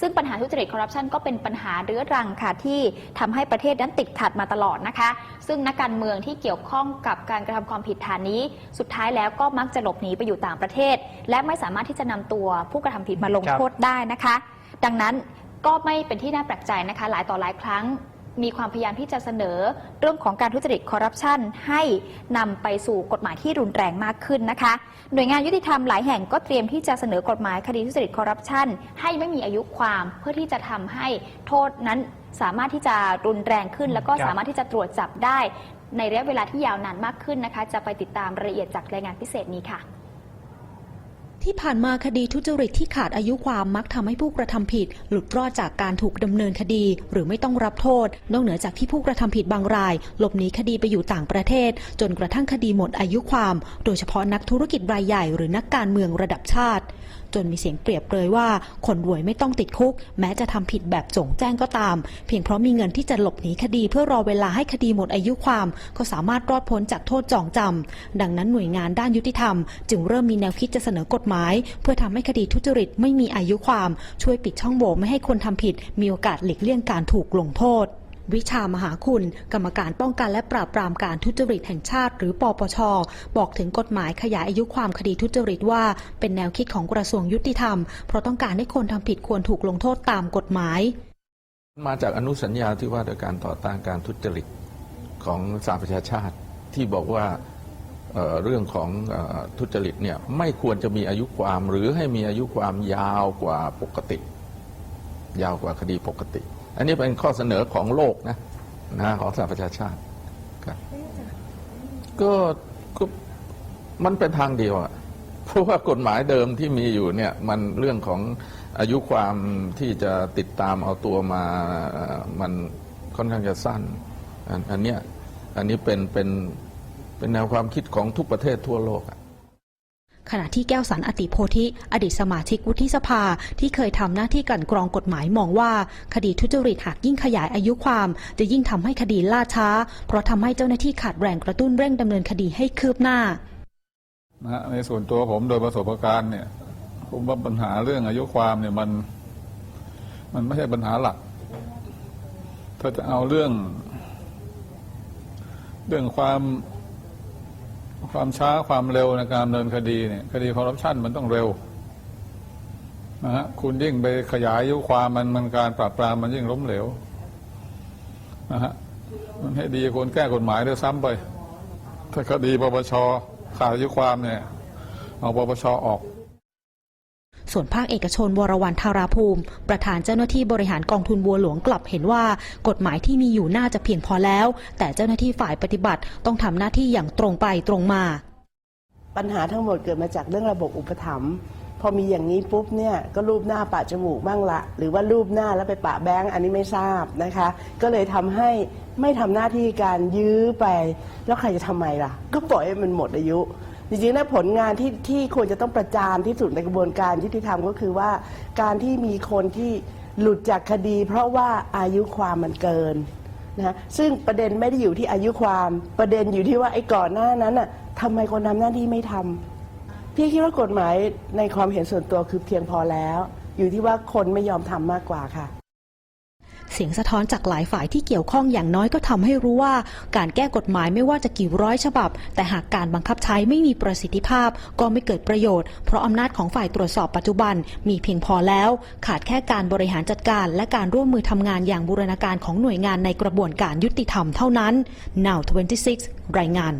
ซึ่งปัญหาทุจริตคอร์รัปชันก็เป็นปัญหาเรื้อรังค่ะที่ทำให้ประเทศนั้นติดขัดมาตลอดนะคะ ซึ่งนักการเมืองที่เกี่ยวข้องกับการกระทำความผิดฐานนี้ สุดท้ายแล้วก็มักจะหลบหนีไปอยู่ต่างประเทศ และไม่สามารถที่จะนำตัวผู้กระทำผิดมาลงโทษได้นะคะ ดังนั้นก็ไม่เป็นที่น่าแปลกใจนะคะ หลายต่อหลายครั้ง มีความพยายามที่จะเสนอเรื่องของการทุจริตคอร์รัปชันให้นำไปสู่กฎหมายที่รุนแรงมากขึ้นนะคะ หน่วยงานยุติธรรมหลายแห่งก็เตรียมที่จะเสนอกฎหมายคดีทุจริตคอร์รัปชันให้ไม่มีอายุความเพื่อที่จะทำให้โทษนั้นสามารถที่จะรุนแรงขึ้น แล้วก็ครับสามารถที่จะตรวจจับได้ ในระยะเวลาที่ยาวนานมากขึ้นนะคะ จะไปติดตามรายละเอียดจากรายงานพิเศษนี้ค่ะ ที่ผ่านมาคดีทุจริตที่ขาดอายุความมักทำให้ผู้กระทำผิด หลุดรอดจากการถูกดำเนินคดี หรือไม่ต้องรับโทษ นอกเหนือจากที่ผู้กระทำผิดบางราย หลบหนีคดีไปอยู่ต่างประเทศ จนกระทั่งคดีหมดอายุความ โดยเฉพาะนักธุรกิจรายใหญ่หรือนักการเมืองระดับชาติจนมีเสียงเปรียบเลยว่า คนรวยไม่ต้องติดคุก แม้จะทำผิดแบบจงแจ้งก็ตาม เพียงเพราะมีเงินที่จะหลบหนีคดีเพื่อรอเวลาให้คดีหมดอายุความ ก็สามารถรอดพ้นจากโทษจองจำดังนั้นหน่วยงานด้านยุติธรรม จึงเริ่มมีแนวคิดจะเสนอกฎหมาย เพื่อทำให้คดีทุจริตไม่มีอายุความ ช่วยปิดช่องโหว่ไม่ให้คนทำผิด มีโอกาสหลีกเลี่ยงการถูกลงโทษ วิชามหาคุณ กรรมการป้องกันและปราบปรามการทุจริตแห่งชาติ หรือปปช บอกถึงกฎหมายขยายอายุความคดีทุจริตว่า เป็นแนวคิดของกระทรวงยุติธรรม เพราะต้องการให้คนทำผิดควรถูกลงโทษตามกฎหมาย มาจากอนุสัญญาที่ว่าด้วยการต่อต้านการทุจริตของสหประชาชาติที่บอกว่าเเรื่องของอทุจริตเนี่ยไม่ควรจะมีอายุความหรือให้มีอายุความยาวกว่าปกติ ยาวกว่าคดีปกติ อันนี้เป็นข้อเสนอของโลกนะนะของสหประชาชาติครับก็ก็มันเป็นทางเดียวอะเพราะว่ากฎหมายเดิมที่มีอยู่เนี่ยมันเรื่องของอายุความที่จะติดตามเอาตัวมามันค่อนข้างจะสั้น อันอันเนี้ยอันนี้เป็นเป็นเป็นแนวความคิดของทุกประเทศทั่วโลกอะ ขณะที่แก้วสันอติโพธิ อดีตสมาชิกวุฒิสภาที่เคยทำหน้าที่กันกรองกฎหมายมองว่า คดีทุจริตหากยิ่งขยายอายุความ จะยิ่งทำให้คดีล่าช้า เพราะทำให้เจ้าหน้าที่ขาดแรงกระตุ้นเร่งดำเนินคดีให้คืบหน้านะในส่วนตัวผมโดยประสบการณ์เนี่ย ผมว่าปัญหาเรื่องอายุความเนี่ยมัน มันไม่ใช่ปัญหาหลัก ถ้าจะเอาเรื่อง เรื่องความ ความช้าความเร็วในการดำเนินคดีเนี่ยคดีคอร์รัปชันมันต้องเร็วนะฮะคุณยิ่งไปขยายอายุความมันมันการปราบปรามมันยิ่งล้มเหลวนะฮะมันให้ดีควรแก้กฎหมายด้วยซ้ำไป ถ้าคดีปปชขาดอายุความเนี่ย เอาปปชออก ส่วนภาคเอกชนวรวันธาราภูมิ ประธานเจ้าหน้าที่บริหารกองทุนบัวหลวงกลับเห็นว่า กฎหมายที่มีอยู่น่าจะเพียงพอแล้ว แต่เจ้าหน้าที่ฝ่ายปฏิบัติต้องทำหน้าที่อย่างตรงไปตรงมา ปัญหาทั้งหมดเกิดมาจากเรื่องระบบอุปถัมภ์พอมีอย่างนี้ปุ๊บเนี่ยก็รูปหน้าปะจมูกบ้างละ หรือว่ารูปหน้าแล้วไปปะแบงค์อันนี้ไม่ทราบนะคะ ก็เลยทำให้ไม่ทำหน้าที่การยื้อไป แล้วใครจะทำไมล่ะ ก็ปล่อยให้มันหมดอายุ จริงๆแล้วผลงานที่ที่ควรจะต้องประจานที่สุดในกระบวนการยุติธรรมก็คือว่าการที่มีคนที่หลุดจากคดี เพราะว่าอายุความมันเกินนะซึ่งประเด็นไม่ได้อยู่ที่อายุความประเด็นอยู่ที่ว่าไอ้ก่อนหน้านั้นน่ะทำไมคนทำหน้าที่ไม่ทำพี่คิดว่ากฎหมายในความเห็นส่วนตัวคือเพียงพอแล้ว อยู่ที่ว่าคนไม่ยอมทำมากกว่าค่ะ สียงสะท้อนจากหลายฝ่ายที่เกี่ยวข้องอย่างน้อยก็ทำให้รู้ว่า การแก้กฎหมายไม่ว่าจะกี่ร้อยฉบับ แต่หากการบังคับใช้ไม่มีประสิทธิภาพ ก็ไม่เกิดประโยชน์เพราะอำนาจของฝ่ายตรวจสอบปัจจุบัน มีเพียงพอแล้ว ขาดแค่การบริหารจัดการ และการร่วมมือทำงานอย่างบูรณาการของหน่วยงานในกระบวนการยุติธรรมเท่านั้น Now 26 รายงาน